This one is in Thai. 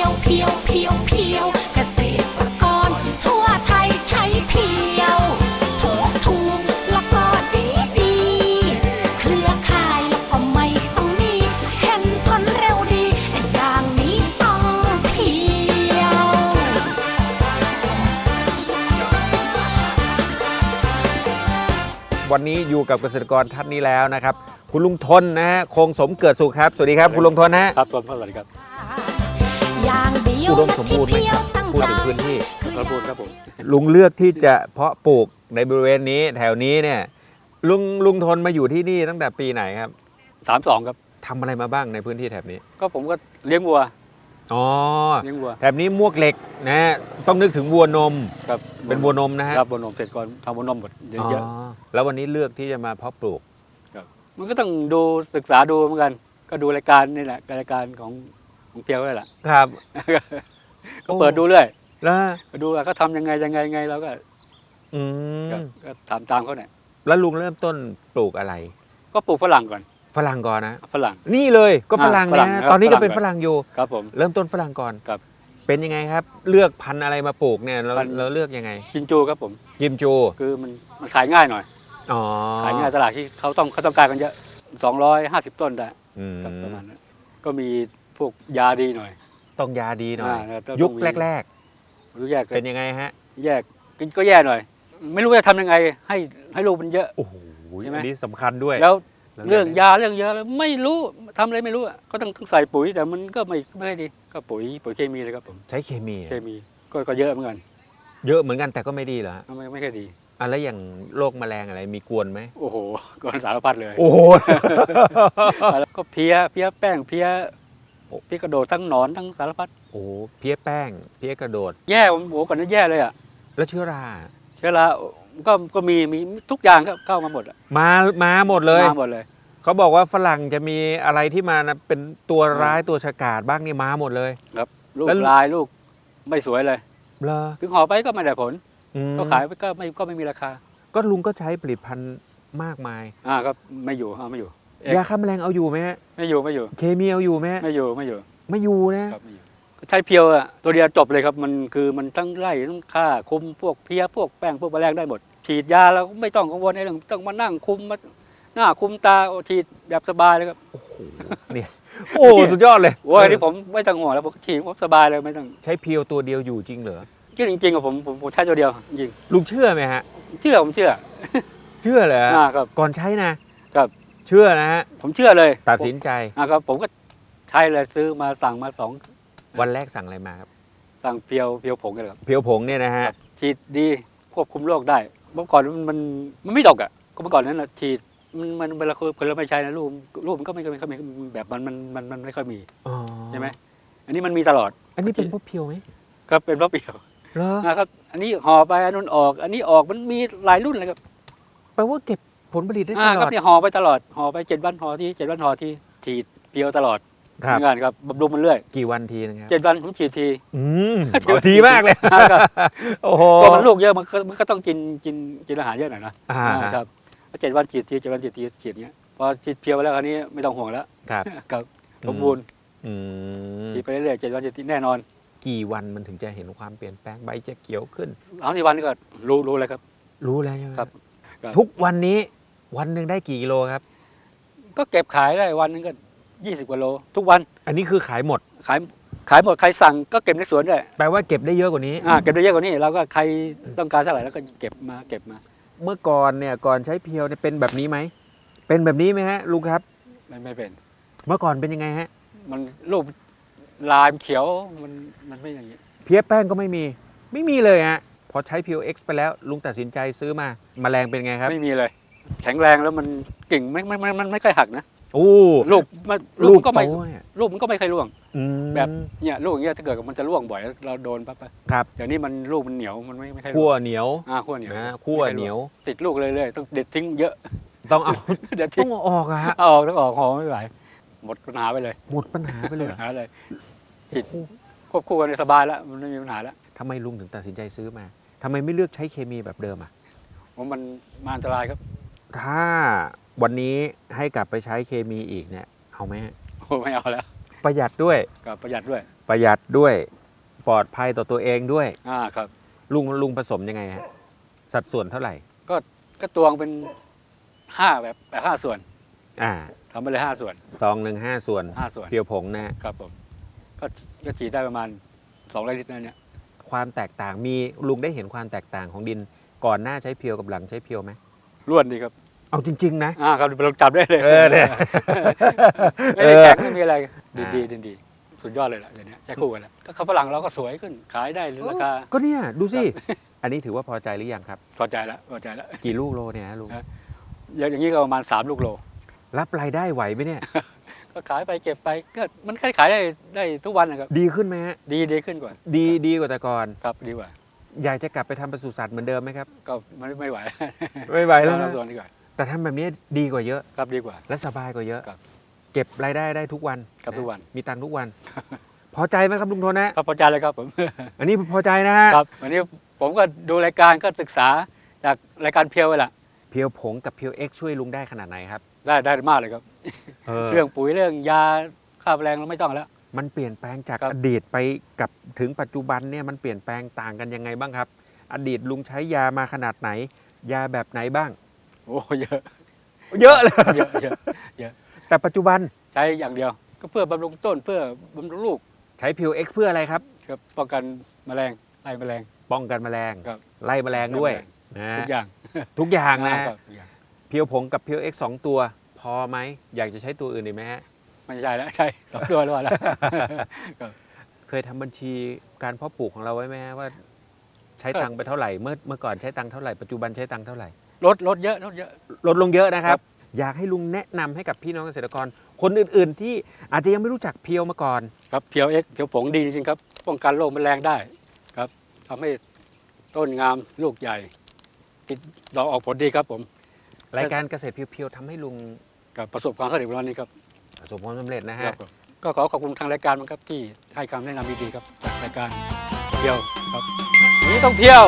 ยวเพียวเพียวเพียวเกษตรกร ทั่วไทยใช้เพียว ถูกถูกแล้วก็ดีดีเครือข่ายแล้วก็ไม่ต้องมี เห็นผลเร็วดี อย่างนี้ต้องเพียว วันนี้อยู่กับเกษตรกรท่านนี้แล้วนะครับ คุณลุงทนนะฮะคงสมเกิดสุขครับ สวัสดีครับ คุณลุงทนนะฮะครับต้นสวัสดีครับ อย่างเดียวอุดมสมบูรณ์ไหมครับตั้งพูดใจถึงพื้นที่สมบูรณ์ครับผมลุงเลือกที่จะเพาะปลูกในบริเวณนี้แถวนี้เนี่ยลุงลุงทนมาอยู่ที่นี่ตั้งแต่ปีไหนครับสามสองครับทำอะไรมาบ้างในพื้นที่แถบนี้ ก็ผมก็เลี้ยงวัวอ๋อเลี้ยงวัวแถบนี้มวกเหล็กนะฮะต้องนึกถึงวัวนมครับเป็นวัวนมนะฮะครับวัวนมเสร็จก่อนทำวัวนมหมดเยอะอ๋อแล้ววันนี้เลือกที่จะมาเพาะปลูกๆมันก็ต้องดูศึกษาดูเหมือนกัน ก็ดูรายการนี่แหละรายการของ ของเพียวนี่แหละครับ ก็เปิดดูเรื่อยแล้วก็ดูว่าเขาทำยังไงยังไงยังไงเราก็อืมก็ก็ทำตามเขาเนี่ยแล้วลุงเริ่มต้นปลูกอะไร ก็ปลูกฝรั่งก่อนฝรั่งก่อนนะ ฝรั่ง นี่เลยก็ฝรั่งอ่าฝรั่เนี่ยงนะครับตอนนี้ก็เป็นฝฝรั่รั่ง งอยู่ ครับผม เริ่มต้นฝรั่งก่อนครับเป็นยังไงครับ เลือกพันธุ์อะไรมาปลูกเนี่ยเราพันธุ์ เราเลือกยังไง ชินจูครับผมยิมจูคือมันมันขายง่ายหน่อย อ๋อขายง่ายตลาดที่เขาต้องเขาต้องการกันเยอะ250 ต้นได้อืมครับประมาณนั้นก็มี พวกยาดีหน่อย ต้องยาดีหน่อย อ่าต้องยุคมีแรก รู้แยกๆ กัเป็นนยังไงฮะ แยกก็แย่หน่อย ไม่รู้จะทำยังไง ให้ให้ลูกมันเยอะ โอ้โหใช่ไหม อันนี้สำคัญด้วยแล้วแล้วเรื่องยาเรื่องเยอะแล้วไม่รู้ทำอะไรไม่รู้อะก็ต้องใส่ปุ๋ยแต่มันก็ไม่ไม่ค่อยดีก็ปุ๋ยปุ๋ยเคมีเลยครับผมใช้เคมีเคมีก็ก็เยอะเหมือนกันเยอะเหมือนกันแต่ก็ไม่ดีเหรอฮะไม่ไม่ค่อยดี อะแล้วอย่างโรคแมลงอะไรมีกวนไหม โอ้โหก็สารพัดเลยโอ้โห แล้วก็เพี้ยเพี้ยแป้งเพี้ย เพี้ยกระโดดทั้งหนอนทั้งสารพัดโอ้โหเพี้ยแป้ง เพี้ยกระโดด แย่ผมโอ้โหก่อนนั้นแย่เลยอะแล้วเชื้อราเชื้อราก็ก็มีมีทุกอย่างก็เข้ามาหมดอะมามาหมดเลย มาหมดเลย เขาบอกว่าฝรั่งจะมีอะไรที่มานะเป็นตัวร้ายตัวฉกาจบ้างนี่มาหมดเลยลูกแล้ว ลายลูกไม่สวยเลย เหรอถึงห่อไปก็ไม่ได้ผล อืมก็ขายไปก็ไม่ก็ไม่มีราคา ก็ลุงก็ใช้ผลิตภัณฑ์มากมาย อ่าก็ไม่อยู่อ่าไม่อยู่เอ๊ะ ยาฆ่าแมลงเอาอยู่ไหมฮะไม่อยู่ไม่อยู่ เคมีเอาอยู่ไหมฮะไม่อยู่ไม่อยู่ไม่อยู่นะครับไม่อยู่ก็ใช้เพียวอะตัวเดียวจบเลยครับมันคือมันทั้งไล่ทั้งฆ่าคุมพวกเพี้ยพวกแป้งพวกแมลงได้หมดฉีดยาแล้วไม่ต้องกังวลในเรื่องต้องมานั่งคุมมาหน้าคุมตาโอ้ฉีดแบบสบายเลยครับเนี่ยโอ้สุดยอดเลยโอ้ยนี่ผมไม่ต้องห่วงแล้วผมฉีดผมสบายเลยไม่ต้องใช้เพียวตัวเดียวอยู่จริงเหรอจริงจริงๆอะผมผมผมใช้ตัวเดียวจริงลุงเชื่อไหมฮะเชื่อผมเชื่อ เชื่อเลยอ่าครับก่อนใช้นะครับ เชื่อนะฮะ ผมเชื่อเลยตัดสินใจอ่าครับ ผมก็ใช้เลยซื้อมาสั่งมาสองวันแรกสั่งอะไรมาครับ สั่งเพียวเพียวผงกันครับ เพียวผงเนี่ยนะฮะ ฉีดดีควบคุมโรคได้ เมื่อก่อนมันมันมันไม่ดกอะ ก็เมื่อก่อนนั้นนะฉีดมันมันเวลาคนเราไม่ใช้นะลูกลูกมันก็ไม่ไม่ค่อยมีแบบมันมันมันมันไม่ค่อยมีอ๋อใช่ไหมอันนี้มันมีตลอด อันนี้เป็นเพราะเพียวไหมก็เป็นเพราะเปรี้ยวเหรอนะครับ อันนี้ห่อไปอันนู้นออก อันนี้ออกมันมีหลายรุ่นเลยครับแปลว่าเก็บ ผลผลิตได้ตอ่าลครัอบดเนี่ยห่อไปตลอดห่อไปเจ็ดวันห่อที่เจ็ดวันห่อที่ฉีดเปรี้ยวตลอดครับเหมือนกันครับบำรุงมันเรื่อยกี่วันทีนะครับเจ็ดวันผมฉีดที อืมเอาทีมากเลยครับโอ้โหพอมันลูกเยอะมันก็มันก็ต้องกินกินกินอาหารเยอะหน่อยนะอ่าอ่าครับเจ็ดวันฉีดทีเจ็ดวันฉีดทีฉีดเนี้ยพอฉีดเพียวไปแล้วคราวนี้ไม่ต้องห่วงแล้วครับครับสมบูรณ์อืมฉีดไปเรื่อยๆเจ็ดวันฉีดทีแน่นอนกี่วันมันถึงจะเห็นความเปลี่ยนแปลงใบจะเขียวขึ้นเอาที่วันนี้ก็รู้รู้เลยครับ รู้แล้วใช่ไหมครับครับทุกวันนี้ วันหนึ่งได้กี่กิโลครับ ก็เก็บขายได้วันหนึงก็ยี่สิบกว่าโล ทุกวันอันนี้คือขายหมด ขายขายหมดใครสั่งก็เก็บในสวนได้แปลว่าเก็บได้เยอะกว่านี้ อ่าเก็บได้เยอะกว่านี้เราก็ใครต้องการเท่าไหร่แล้วก็เก็บมาเก็บมาเมื่อก่อนเนี่ยก่อนใช้เพียวเนี่ยเป็นแบบนี้ไหม เป็นแบบนี้ไหมฮะลุงครับไม่ไม่เป็น เมื่อก่อนเป็นยังไงฮะ มันรูปลายมันเขียวมันมันไม่อย่างนี้ เพี้ยแป้งก็ไม่มี ไม่มีเลยฮะพอใช้เพียวเอ็กซ์ไปแล้วลุงตัดสินใจซื้อมา แมลงเป็นไงครับ ไม่มีเลย แข็งแรงแล้วมันกิ่งไม่ไม่ไม่มันไม่ค่อยหักนะโอ้ลูกมันลูลูกกก็ไม่โตเนี่ยลูกมันก็ไม่เคยร่วง อืม แบบ เนี่ยลูกอย่างเงี้ยถ้าเกิดมันจะร่วงบ่อยแล้วเราโดนปั๊บอะครับอย่างนี้มันลูกมันเหนียวมันไม่ไม่ค่อยร่ขั้ววงเหนียวอ่าขั้วเหนียวนะขั้วเหนียว ติดลูกเลยเลยๆต้องเด็ดทิ้งเยอะ ต้องเอา เด็ดต้ทิ้องงเอาออกอะฮะเอาออกต้องออกหอไม่ไหวหมดปัญหาไปเลยหมดปัญหาไปเลยเหรอหาเลยจิตควบคู่กันสบายแล้วมันไม่มีปัญหาแล้วทำไมลุงถึงตัดสินใจซื้อมาทำไมไม่เลือกใช้เคมีแบบเดิมอะ ผมมันมาอันตรายครับ ถ้าวันนี้ให้กลับไปใช้เคมีอีกเนี่ยเอาไหมฮะโอ้ไม่เอาแล้วประหยัดด้วยกับประหยัดด้วย ประหยัดด้วยปลอดภัยต่อตัวเองด้วย อ่าครับ ลุงลุงผสมยังไงฮะสัดส่วนเท่าไหร่ก็ตวงเป็นห้าแบบแบบห้าส่วนอ่าทำไปเลยห้าส่วนซองหนึ่งห้าส่วนห้าส่วนเพียวผงนะฮะครับผมก็ก็ฉีดได้ประมาณสองร้อยลิตรนั่นเนี่ยความแตกต่างมีลุงได้เห็นความแตกต่างของดิน ก่อนหน้าใช้เพียวกับหลังใช้เพียวไหมร่วนดีครับ เอาจริง ๆ นะอ่าครับเราจับได้เลยเออเนี่ยไม่ได้แข็งไม่มีอะไรดีดีดีดีสุดยอดเลยล่ะเดี๋ยวนี้ใช้คู่กันแล้วก็ข้าวฝรั่งเราก็สวยขึ้นขายได้ราคาก็เนี่ยดูสิ อันนี้ถือว่าพอใจหรือยังครับ พอใจแล้วพอใจแล้วกี่ลูกโลเนี่ยฮะลุงครับอย่างอย่างนี้ก็ประมาณสามลูกโล รับรายได้ไหวไหมเนี่ย ก็ขายไปเก็บไปก็มันขายขายได้ได้ทุกวันนะครับ ดีขึ้นไหมฮะดีดีขึ้นกว่า ดีดีกว่าแต่ก่อนครับดีกว่าอยากจะกลับไปทำปศุสัตว์เหมือนเดิมไหมครับ ก็ไม่ไม่ไหว ไม่ไหวแล้วเอานะส่วนดีกว่า แต่ทำแบบนี้ดีกว่าเยอะ ครับดีกว่า และสบายกว่าเยอะ ครับเก็บรายได้ได้ทุกวันครับทุกวัน มีตังค์ทุกวัน พอใจไหมครับลุงทนนะครับพอใจเลยครับผมอันนี้พอใจนะฮะครับวันนี้ผมก็ดูรายการก็ศึกษาจากรายการเพียวไปละเพียวผงกับเพียวเอ็กช่วยลุงได้ขนาดไหนครับได้ได้มากเลยครับ เออเรื่องปุ๋ยเรื่องยาฆ่าแมลงเราไม่ต้องแล้ว มันเปลี่ยนแปลงจากครับ อดีตไปกับถึงปัจจุบันเนี่ยมันเปลี่ยนแปลงต่างกันยังไงบ้างครับ อดีตลุงใช้ยามาขนาดไหน ยาแบบไหนบ้าง โอ้เยอะเยอะเลยเยอะเยอะแต่ปัจจุบันใช้อย่างเดียว ก็เพื่อบำรุงต้นเพื่อบำรุงลูกใช้เพียวเอ็กเพื่ออะไรครับครับป้องกันแมลงไล่แมลง ป้องกันแมลงครับ ไล่แมลงด้วยนะทุกอย่างทุกอย่างนะครับทุกอย่างเพียวผงกับเพียวเอ็กสองตัว พอไหมอยากจะใช้ตัวอื่นอีกไหมฮะ ไม่ใช่แล้วใช่สองตัวแล้วแล้วเคยทำบัญชีการเพาะปลูกของเราไว้ไหมฮะว่า ใช้ก็ตังค์ไปเท่าไหร่เมื่อเมื่อก่อนใช้ตังค์เท่าไหร่ปัจจุบันใช้ตังค์เท่าไหร่ ลดลดเยอะลดเยอะ ลดลงเยอะนะครัครับบอยากให้ลุงแนะนำให้กับพี่น้องเกษตรกร คนอื่นๆ ที่อาจจะยังไม่รู้จักเพียวมาก่อน ครับเพียวเอ็กเพียวผงดีจริงๆครับ ป้องกันโรคแมลงได้ครับทำให้ต้นงามลูกใหญ่ติดดอกออกผลดีครับผมรายการเกษตรเพียวๆทำให้ลุงกับประสบความสำเร็จในวันนี้ครับประสบความสำเร็จนะครัฮะ บผมก็ขอขอบคุณทางรายการมันครับที่ให้คำแนะนำดีๆครับจากรายการเพียวครับวันนี้ต้องเพียว